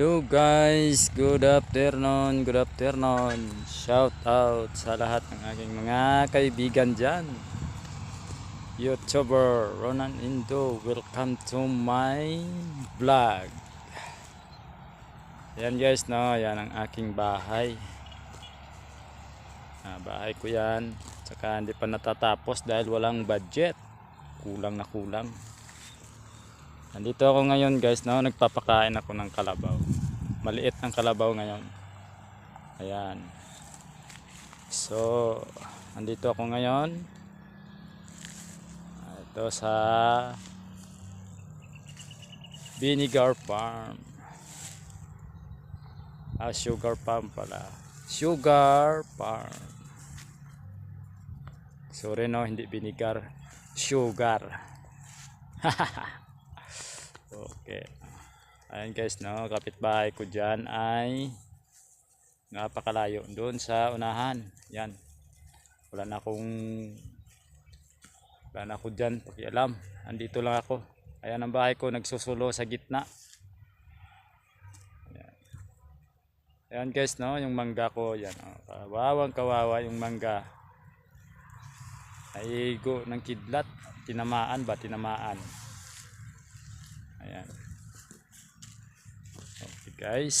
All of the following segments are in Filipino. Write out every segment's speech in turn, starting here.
Hello guys, good afternoon, good afternoon. Shout out sa lahat ng aking mga kaibigan dyan. YouTuber Ronan Indo, welcome to my vlog. Yan guys, no, yan ang aking bahay. Ah, bahay ko yan. Tsaka hindi pa natatapos dahil walang budget. Kulang na kulang. Nandito ako ngayon guys, no? nagpapakain ako ng kalabaw. Maliit ang kalabaw ngayon. Ayan. So, nandito ako ngayon. Ito sa Vinegar Farm. Ah, sugar farm pala. Sugar farm. Sorry no, hindi vinegar. Sugar. Okay. Ayan guys, no, kapitbahay ko dyan ay napakalayo doon sa unahan. Yan. Wala na akong wala na ako dyan pakialam. Andito lang ako. Ayan ang bahay ko, nagsusulo sa gitna. Ayan. Ayan guys, no, yung mangga ko, yan. Oh, kawawang kawawa yung mangga. Naigo ng kidlat. Tinamaan ba? Tinamaan. Ayan. Okay guys.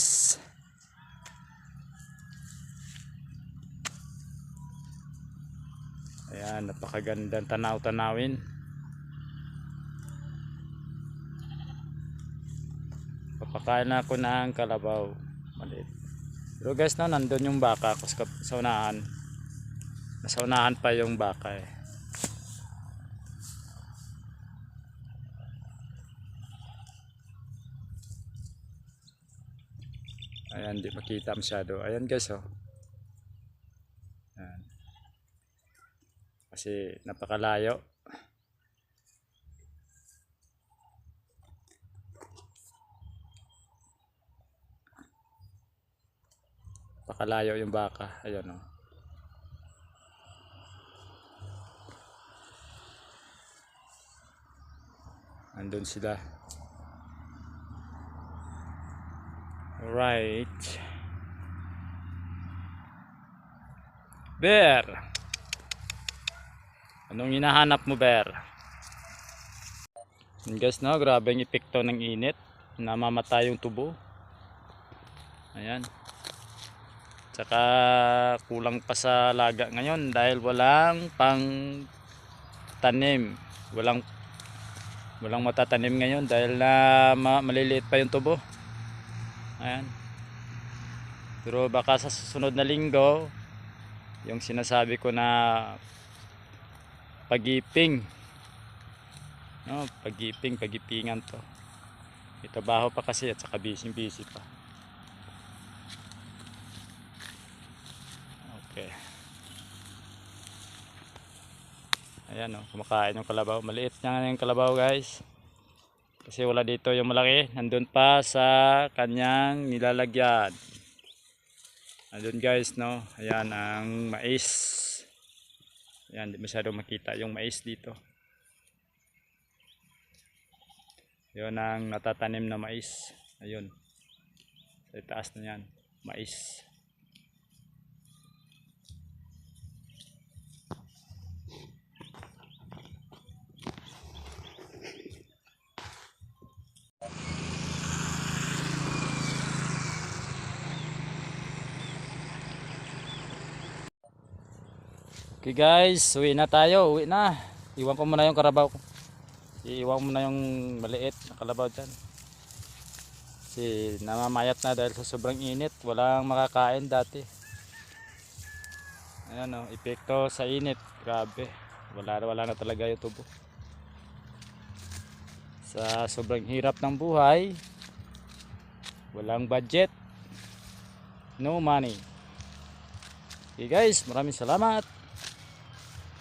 Ayan, napakagandang tanaw-tanawin. Papakain na ako ng kalabaw. Maliit. Pero guys, no, nandun yung baka ko sa unahan. Nasa unahan pa yung baka eh. Ayan, di makita masyado. Ayan guys, oh. Ayan. Kasi napakalayo. Napakalayo yung baka. Ayan, oh. Andun sila. Right. Bear. Anong hinahanap mo, Bear? Yan guys, no, grabe ang epekto ng init. Namamatay yung tubo. Ayan. Tsaka kulang pa sa laga ngayon dahil walang pang tanim. Walang walang matatanim ngayon dahil na ma- maliliit pa yung tubo. Ayan. Pero baka sa susunod na linggo, yung sinasabi ko na pagiping. No, pagiping, pagipingan to. Ito baho pa kasi at saka busy busy pa. Okay. Ayan oh, kumakain yung kalabaw. Maliit niya yung kalabaw guys. Kasi wala dito yung malaki. Nandun pa sa kanyang nilalagyan. Nandun guys, no? Ayan ang mais. Ayan, di masyado makita yung mais dito. Yun ang natatanim na mais. Ayun. Sa itaas na yan. Mais. Okay guys, uwi na tayo, uwi na. Iwan ko muna yung karabaw ko. Iiwan mo na yung maliit na kalabaw dyan. Kasi namamayat na dahil sa sobrang init. Walang makakain dati. Ayan o, epekto sa init. Grabe. Wala, wala na talaga yung tubo. Sa sobrang hirap ng buhay, walang budget, no money. Okay guys, maraming salamat.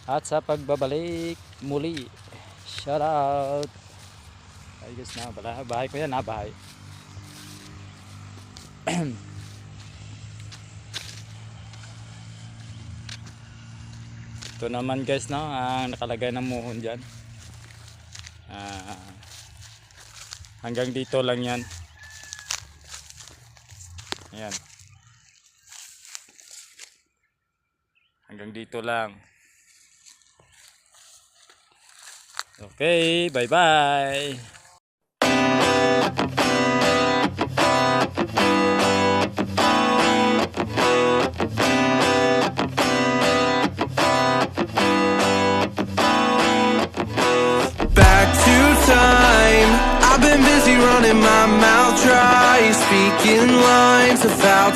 At sa pagbabalik muli. Shout out. Ay guys na, bala, bahay ko yan ha, bahay. Ito naman guys no, ang nakalagay ng muhon dyan. Ah, hanggang dito lang yan. Ayan. Hanggang dito lang. Okay, bye-bye. running my mouth dry Speaking lines without